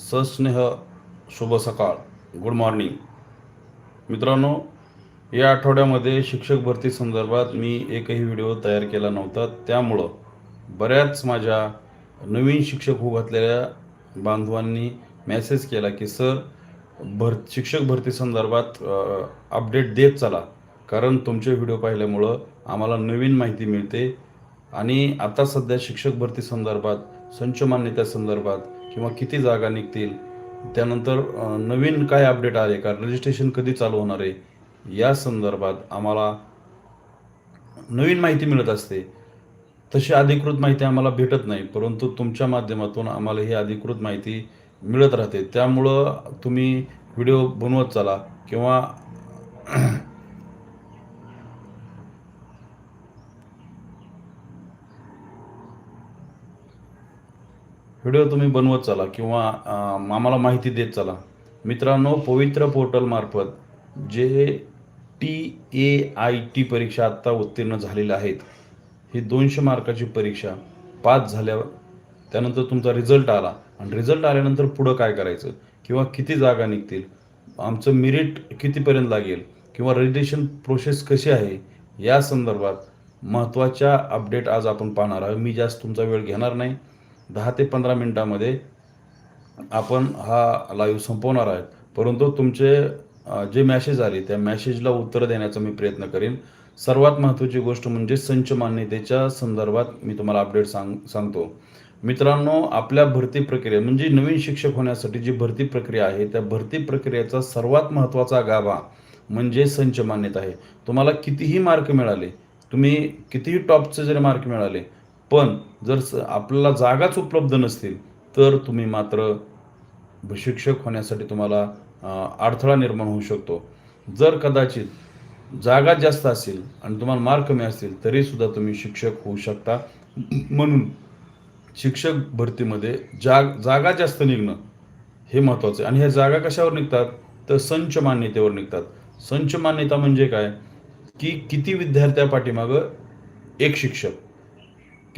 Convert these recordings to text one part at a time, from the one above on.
सस्नेह शुभ सकाळ good morning मित्रांनो या आठवड्यामध्ये शिक्षक भरती संदर्भात मी एकही व्हिडिओ तयार केला नव्हता. त्यामुळं बऱ्याच माझ्या नवीन शिक्षक होऊ घातलेल्या बांधवांनी मेसेज केला की सर भर शिक्षक भरती संदर्भात अपडेट देत चला. कारण तुमचे व्हिडिओ पाहिल्यामुळं आम्हाला नवीन माहिती मिळते. आणि आता सध्या शिक्षक भरती संदर्भात संच मान्यता संदर्भात किंवा किती जागा निघतील त्यानंतर नवीन काय अपडेट आले का रजिस्ट्रेशन कधी चालू होणार आहे या संदर्भात आम्हाला नवीन माहिती मिळत असते. तशी अधिकृत माहिती आम्हाला भेटत नाही परंतु तुमच्या माध्यमातून आम्हाला ही अधिकृत माहिती मिळत राहते. त्यामुळं तुम्ही व्हिडिओ बनवत चाला किंवा व्हिडिओ तुम्ही बनवत चला किंवा आम्हाला माहिती देत चला. मित्रांनो पवित्र पोर्टलमार्फत जे टी ए आय टी परीक्षा आत्ता उत्तीर्ण झालेल्या आहेत ही दोनशे मार्काची परीक्षा पास झाल्यावर त्यानंतर तुमचा रिझल्ट आला. आणि रिझल्ट आल्यानंतर पुढं काय करायचं? किंवा किती जागा निघतील? आमचं मिरिट कितीपर्यंत लागेल? किंवा रजिस्ट्रेशन प्रोसेस कशी आहे? या संदर्भात महत्त्वाच्या अपडेट आज आपण पाहणार आहोत. मी जास्त तुमचा वेळ घेणार नाही. दहा ते पंधरा मिनटामध्ये आपण हा लाईव्ह संपवणार आहे परंतु तुमचे जे मॅसेज आले त्या मॅसेजला उत्तर देण्याचा मी प्रयत्न करेन. सर्वात महत्त्वाची गोष्ट म्हणजे संच मान्यतेच्या संदर्भात मी तुम्हाला अपडेट सांग सांगतो. मित्रांनो आपल्या भरती प्रक्रिया म्हणजे नवीन शिक्षक होण्यासाठी जी भरती प्रक्रिया आहे त्या भरती प्रक्रियेचा सर्वात महत्त्वाचा गाभा म्हणजे संच मान्यता आहे. तुम्हाला कितीही मार्क मिळाले तुम्ही कितीही टॉपचे जरी मार्क मिळाले पण जर स- आपल्याला जागाच उपलब्ध नसतील तर तुम्ही मात्र शिक्षक होण्यासाठी तुम्हाला अडथळा निर्माण होऊ शकतो. जर कदाचित जागा जास्त असेल आणि तुम्हाला मार्क कमी असतील तरी सुद्धा तुम्ही शिक्षक होऊ शकता. म्हणून शिक्षक भरतीमध्ये जाग जागा जास्त निघणं हे महत्त्वाचं आहे. आणि ह्या जागा कशावर निघतात? तर संच मान्यतेवर निघतात. संच मान्यता म्हणजे काय? की किती विद्यार्थ्या पाठीमागं एक शिक्षक.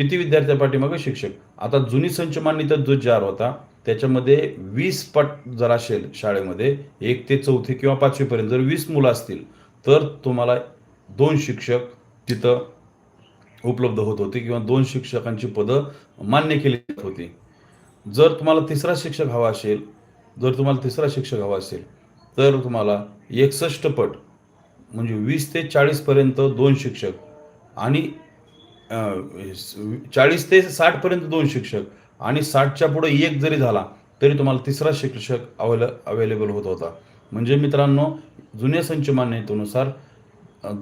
किती विद्यार्थ्या पाठीमागं शिक्षक? आता जुनी संच मान्यता जो जार होता त्याच्यामध्ये वीस पट जर असेल शाळेमध्ये एक ते चौथी किंवा पाचवीपर्यंत जर वीस मुलं असतील तर तुम्हाला दोन शिक्षक तिथं उपलब्ध होत होते किंवा दोन शिक्षकांची पदं मान्य केली जात होती. जर तुम्हाला तिसरा शिक्षक हवा असेल जर तुम्हाला तिसरा शिक्षक हवा असेल तर तुम्हाला एकसष्ट पट म्हणजे वीस ते चाळीसपर्यंत दोन शिक्षक आणि चाळीस ते साठपर्यंत दोन शिक्षक आणि साठच्या पुढे एक जरी झाला तरी तुम्हाला तिसरा शिक्षक अवेल अवेलेबल होत होता. म्हणजे मित्रांनो जुन्या संच मान्यतेनुसार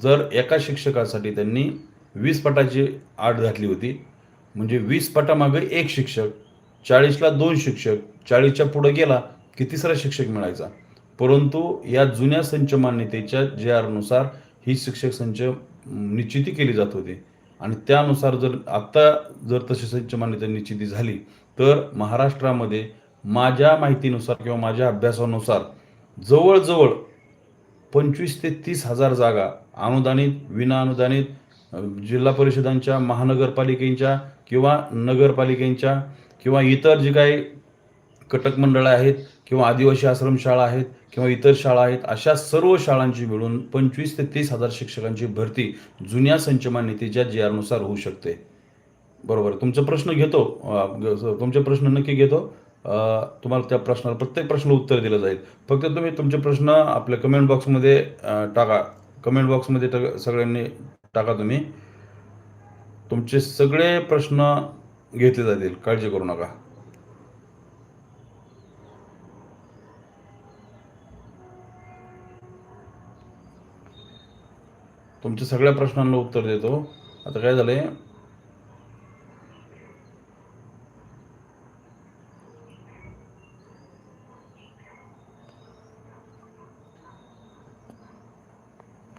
जर एका शिक्षकासाठी त्यांनी वीस पटाची आट घातली होती म्हणजे वीस पटामागे एक शिक्षक चाळीसला दोन शिक्षक चाळीसच्या पुढे गेला की तिसरा शिक्षक मिळायचा. परंतु या जुन्या संच मान्यतेच्या जे आरनुसार ही शिक्षक संच निश्चिती केली जात होती. आणि त्यानुसार जर आत्ता जर तशी संच मान्यता निश्चिती झाली तर महाराष्ट्रामध्ये माझ्या माहितीनुसार किंवा माझ्या अभ्यासानुसार जवळजवळ पंचवीस ते तीस हजार जागा अनुदानित विनाअनुदानित जिल्हा परिषदांच्या महानगरपालिकेच्या किंवा नगरपालिकेच्या किंवा इतर जे काही कटक मंडळं आहेत किंवा आदिवासी आश्रमशाळा आहेत किंवा इतर शाळा आहेत अशा सर्व शाळांची मिळून पंचवीस ते तीस हजार शिक्षकांची भरती जुन्या संचमान नीतीच्या जे आरनुसार होऊ शकते. बरोबर. तुमचा प्रश्न घेतो. तुमचे प्रश्न नक्की घेतो. तुम्हाला त्या प्रश्नाला प्रत्येक प्रश्न उत्तर दिलं जाईल. फक्त तुम्ही तुमचे प्रश्न आपल्या कमेंट बॉक्समध्ये टाका. कमेंट बॉक्समध्ये टाका सगळ्यांनी टाका तुम्ही. तुमचे सगळे प्रश्न घेतले जातील. काळजी करू नका. तुमच्या सगळ्या प्रश्नांना उत्तर देतो. आता काय झालंय?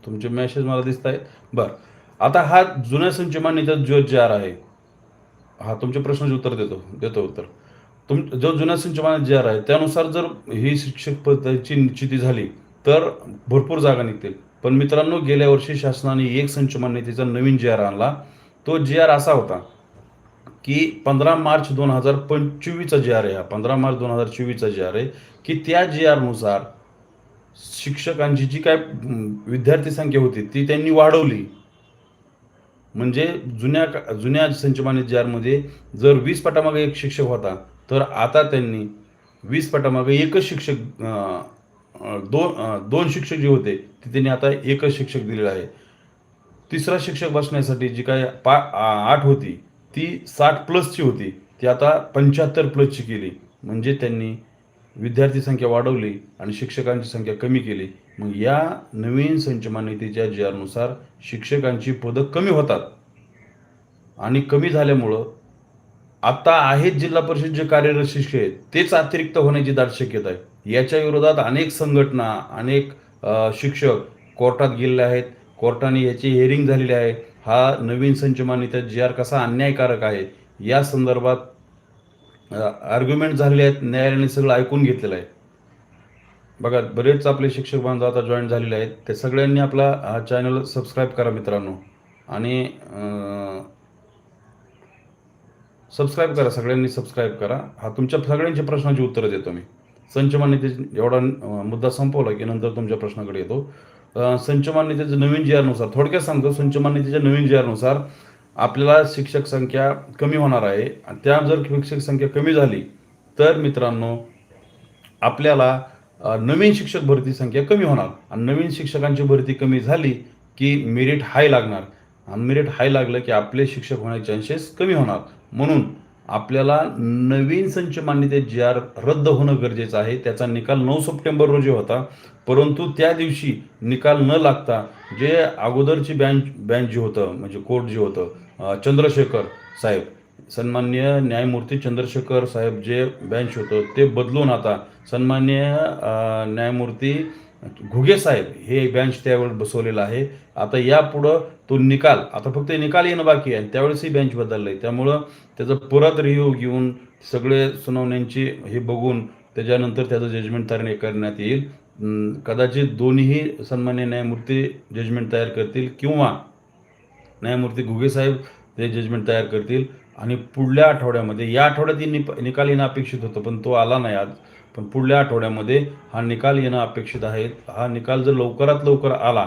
तुमचे मेसेज मला दिसत आहेत बरं. आता हा जुन्या संच जो जे आर आहे हा तुमच्या प्रश्नाचे उत्तर देतो. देतो उत्तर. तुम जो जुन्या संच जार जे आर आहे त्यानुसार जर ही शिक्षक पद्धतीची निश्चिती झाली तर भरपूर जागा निघतील. पण मित्रांनो गेल्या वर्षी शासनाने एक संच मान्यतेचा नवीन जे आर आणला. तो जे आर असा होता की पंधरा मार्च दोन हजार पंचवीसचा जी आर आहे हा. पंधरा मार्च दोन हजार चोवीसचा जी आर आहे की त्या जी आरनुसार शिक्षकांची जी काय विद्यार्थी संख्या होती ती त्यांनी वाढवली. म्हणजे जुन्या का- जुन्या संचमानित जी आरमध्ये जर वीस पटामागे एक शिक्षक होता तर आता त्यांनी वीस पटामागे एकच शिक्षक दोन दोन शिक्षक जे होते ते त्यांनी आता एकच शिक्षक दिलेला आहे. तिसरा शिक्षक बसण्यासाठी जी काय पा आठ होती ती साठ प्लसची होती. ती आता पंच्याहत्तर प्लसची केली. म्हणजे त्यांनी विद्यार्थी संख्या वाढवली आणि शिक्षकांची संख्या कमी केली. मग या नवीन संचमान्यतेच्या ज्यानुसार शिक्षकांची पदं कमी होतात. आणि कमी झाल्यामुळं आता आहेत जिल्हा परिषद जे कार्यरत शिक्षक आहेत तेच अतिरिक्त होण्याची दाट शक्यता आहे. याच्या विरोधात अनेक संघटना अनेक शिक्षक कोर्टात गेलेले आहेत. कोर्टाने याची हिअरिंग झालेली आहे. हा नवीन संच मान्यता जी आर कसा अन्यायकारक आहे या संदर्भात आर्ग्युमेंट झालेले आहेत. न्यायालयाने सगळं ऐकून घेतलेलं आहे. बघा बरेच आपले शिक्षक बांधव आता जॉईन झालेले आहेत. ते सगळ्यांनी आपला हा चॅनल सबस्क्राईब करा मित्रांनो. आणि सबस्क्राईब करा सगळ्यांनी सबस्क्राईब करा. हा तुमच्या सगळ्यांच्या प्रश्नाची उत्तरं देतो मी. संच मान्यते एवढा मुद्दा संपवला की नंतर तुमच्या प्रश्नाकडे येतो. अं, संच मान्यतेचं नवीन जी आरनुसार थोडक्यात सांगतो संच मान्यतेच्या नवीन जी आरनुसार आपल्याला शिक्षक संख्या कमी होणार आहे. आणि त्या जर शिक्षक संख्या कमी झाली तर मित्रांनो आपल्याला नवीन शिक्षक भरती संख्या कमी होणार. आणि नवीन शिक्षकांची भरती कमी झाली की मेरिट हाय लागणार. आणि मेरिट हाय लागलं की आपले शिक्षक होण्याचे चान्सेस कमी होणार. म्हणून आपल्याला नवीन संच मान्यते जी आर रद्द होणं गरजेचं आहे. त्याचा निकाल नऊ सप्टेंबर रोजी होता. परंतु त्या दिवशी निकाल न लागता जे अगोदरची बँच बँच जे होतं म्हणजे कोर्ट जे होतं चंद्रशेखर साहेब सन्मान्य न्यायमूर्ती चंद्रशेखर साहेब जे बँच होतं ते बदलून आता सन्मान्य न्यायमूर्ती घुगे साहेब हे बेंच त्यावेळेस बसवलेलं आहे. आता यापुढं तो निकाल आता फक्त निकाल येणं बाकी आहे. आणि त्यावेळेसही बेंच बदललं आहे त्यामुळं त्याचं परत रिव्ह्यू घेऊन सगळे सुनावण्यांची हे बघून त्याच्यानंतर त्याचं जजमेंट तयार करण्यात येईल. कदाचित दोन्हीही सन्मान्य न्यायमूर्ती जजमेंट तयार करतील किंवा न्यायमूर्ती घुगे साहेब ते जजमेंट तयार करतील. आणि पुढल्या आठवड्यामध्ये या आठवड्यात निप निकाल येणं अपेक्षित होतं पण तो आला नाही आज. पण पुढल्या आठवड्यामध्ये हा निकाल येणं अपेक्षित आहे. हा निकाल जर लवकरात लवकर आला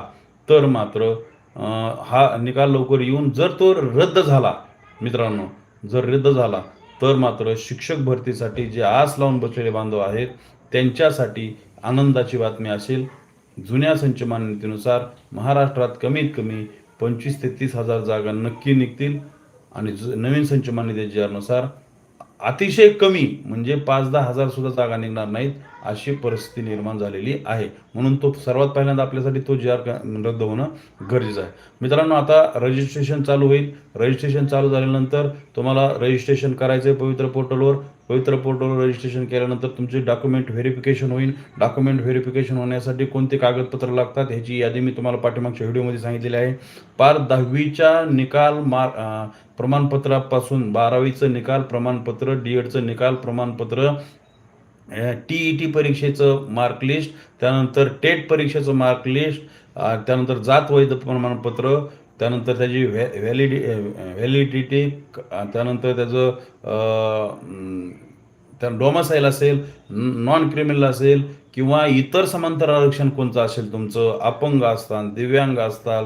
तर मात्र हा निकाल लवकर येऊन जर तो रद्द झाला मित्रांनो जर रद्द झाला तर मात्र शिक्षक भरतीसाठी जे आस लावून बसलेले बांधव आहेत त्यांच्यासाठी आनंदाची बातमी असेल. जुन्या संच मान्यतेनुसार महाराष्ट्रात कमीत कमी पंचवीस ते तीस हजार जागा नक्की निघतील आणि ज- नवीन संच अतिशय कमी म्हणजे पाच दहा हजार सुद्धा जागा निघणार नाहीत. अशी परिस्थिती निर्माण झालेली आहे. म्हणून तो सर्वात पहिल्यांदा आपल्यासाठी तो जी आर रद्द होणं गरजेचं आहे. मित्रांनो आता रजिस्ट्रेशन चालू होईल. रजिस्ट्रेशन चालू झाल्यानंतर तुम्हाला रजिस्ट्रेशन करायचं आहे पवित्र पोर्टलवर. पवित्र पोर्टलवर रजिस्ट्रेशन केल्यानंतर तुमचे डॉक्युमेंट व्हेरिफिकेशन होईल. डॉक्युमेंट व्हेरिफिकेशन होण्यासाठी कोणते कागदपत्र लागतात ह्याची यादी मी तुम्हाला पाठीमागच्या व्हिडिओमध्ये सांगितलेली आहे. पार दहावीच्या निकाल मार प्रमाणपत्रापासून बारावीचं निकाल प्रमाणपत्र डी एडचं निकाल प्रमाणपत्र टी ई टी परीक्षेचं मार्कलिस्ट त्यानंतर टेट परीक्षेचं मार्क लिस्ट त्यानंतर जात वैध प्रमाणपत्र त्यानंतर त्याची व्हॅ व्हॅलिडि व्हॅलिडिटी त्यानंतर त्याचं तर त्या डोमासाईल असेल नॉन क्रिमिनल असेल किंवा इतर समांतर आरक्षण कोणतं असेल तुमचं अपंग असतान दिव्यांग असताल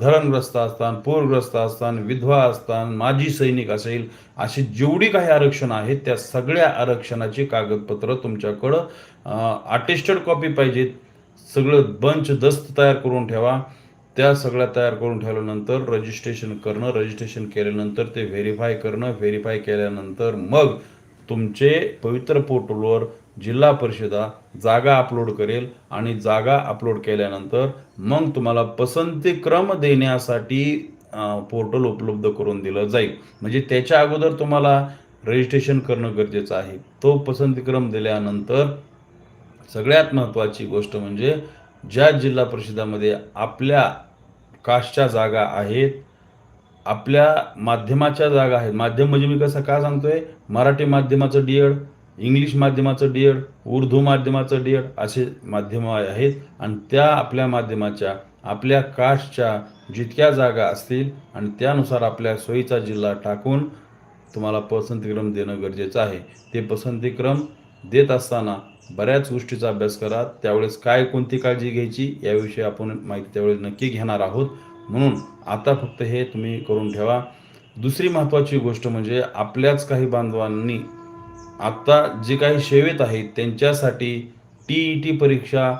धरणग्रस्त असतान पूरग्रस्त असतान विधवा असतान माजी सैनिक असेल अशी जेवढी काही आरक्षण आहेत त्या सगळ्या आरक्षणाची कागदपत्र तुमच्याकडं अटेस्टेड कॉपी पाहिजेत. सगळं बंच दस्त तयार करून ठेवा. त्या सगळ्या तयार करून ठेवल्यानंतर रजिस्ट्रेशन करणं रजिस्ट्रेशन केल्यानंतर ते व्हेरीफाय करणं व्हेरीफाय केल्यानंतर मग तुमचे पवित्र पोर्टलवर जिल्हा परिषदा जागा अपलोड करेल आणि जागा अपलोड केल्यानंतर मग तुम्हाला पसंतीक्रम देण्यासाठी पोर्टल उपलब्ध करून दिलं जाईल. म्हणजे त्याच्या अगोदर तुम्हाला रजिस्ट्रेशन करणं गरजेचं आहे. तो पसंतीक्रम दिल्यानंतर सगळ्यात महत्त्वाची गोष्ट म्हणजे ज्या जिल्हा परिषदामध्ये आपल्या कास्टच्या जागा आहेत आपल्या माध्यमाच्या जागा आहेत. माध्यम म्हणजे मी कसं का सांगतोय? मराठी माध्यमाचं डी एड इंग्लिश माध्यमाचं डी एड उर्दू माध्यमाचं डी एड असे माध्यमं आहेत. आणि त्या आपल्या माध्यमाच्या आपल्या कास्टच्या जितक्या जागा असतील आणि त्यानुसार आपल्या सोयीचा जिल्हा टाकून तुम्हाला पसंतीक्रम देणं गरजेचं आहे. ते पसंतीक्रम देत असताना बऱ्याच गोष्टीचा अभ्यास करा. त्यावेळेस काय कोणती काळजी घ्यायची याविषयी आपण माहिती त्यावेळेस नक्की घेणार आहोत. म्हणून आता फक्त हे तुम्ही करून ठेवा. दुसरी महत्त्वाची गोष्ट म्हणजे आपल्याच काही बांधवांनी आत्ता जे काही सेवेत आहेत त्यांच्यासाठी टी ई टी परीक्षा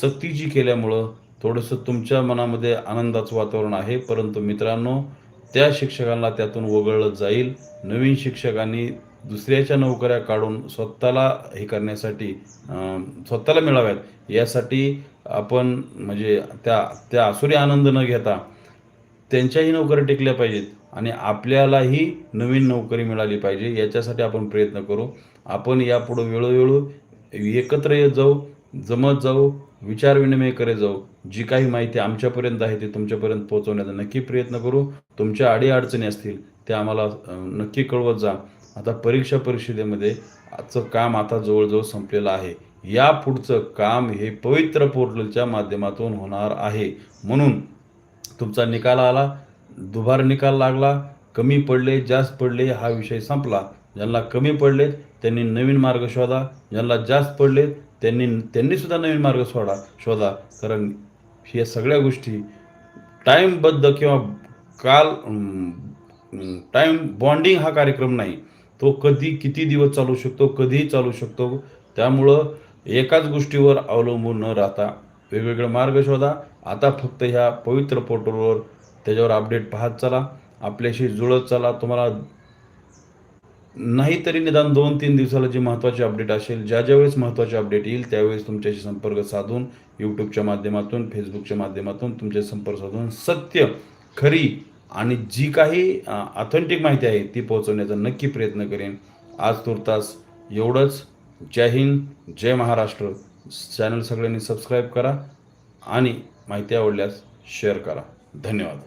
सक्तीची केल्यामुळं थोडंसं तुमच्या मनामध्ये आनंदाचं वातावरण आहे. परंतु मित्रांनो त्या शिक्षकांना त्यातून वगळलं जाईल. नवीन शिक्षकांनी दुसऱ्याच्या नोकऱ्या काढून स्वतःला हे करण्यासाठी स्वतःला मिळाव्यात. यासाठी आपण म्हणजे त्या त्या आसुरी आनंद न घेता त्यांच्याही नोकऱ्या टिकल्या पाहिजेत आणि आपल्यालाही नवीन नोकरी मिळाली पाहिजे याच्यासाठी आपण प्रयत्न करू. आपण यापुढं वेळोवेळू एकत्र येत जाऊ जमत जाऊ विचारविनिमय करत जाऊ. जी काही माहिती आमच्यापर्यंत आहे ती तुमच्यापर्यंत पोहोचवण्याचा नक्की प्रयत्न करू. तुमच्या अडीअडचणी असतील त्या आम्हाला नक्की कळवत जा. आता परीक्षा परिषदेमध्ये आजचं काम आता जवळजवळ संपलेलं आहे. या पुढचं काम हे पवित्र पोर्टलच्या माध्यमातून होणार आहे. म्हणून तुमचा निकाल आला दुबार निकाल लागला कमी पडले जास्त पडले हा विषय संपला. ज्यांना कमी पडलेत त्यांनी नवीन मार्ग शोधा. ज्यांना जास्त पडलेत त्यांनी त्यांनीसुद्धा नवीन मार्ग सोडा शोधा. कारण या सगळ्या गोष्टी टाईमबद्ध किंवा काल टाईम बॉन्डिंग हा कार्यक्रम नाही. तो कधी किती दिवस चालू शकतो कधीही चालू शकतो. त्यामुळं एकाच गोष्टीवर अवलंबून न राहता वेगवेगळे मार्ग शोधा. आता फक्त ह्या पवित्र पोर्टलवर त्याच्यावर अपडेट पाहत चला. आपल्याशी जुळत चला. तुम्हाला नाहीतरी निदान दोन तीन दिवसाला जी महत्त्वाची अपडेट असेल ज्या ज्यावेळेस महत्त्वाची अपडेट येईल त्यावेळेस तुमच्याशी संपर्क साधून यूट्यूबच्या माध्यमातून फेसबुकच्या माध्यमातून तुमचे संपर्क साधून सत्य खरी आणि जी काही ऑथेंटिक माहिती आहे ती पोहोचवण्याचा नक्की प्रयत्न करेन. आज तुर्तास एवढंच. जय हिंद जय महाराष्ट्र. चॅनल सगळ्यांनी सबस्क्राईब करा आणि माहिती आवडल्यास शेअर करा. धन्यवाद.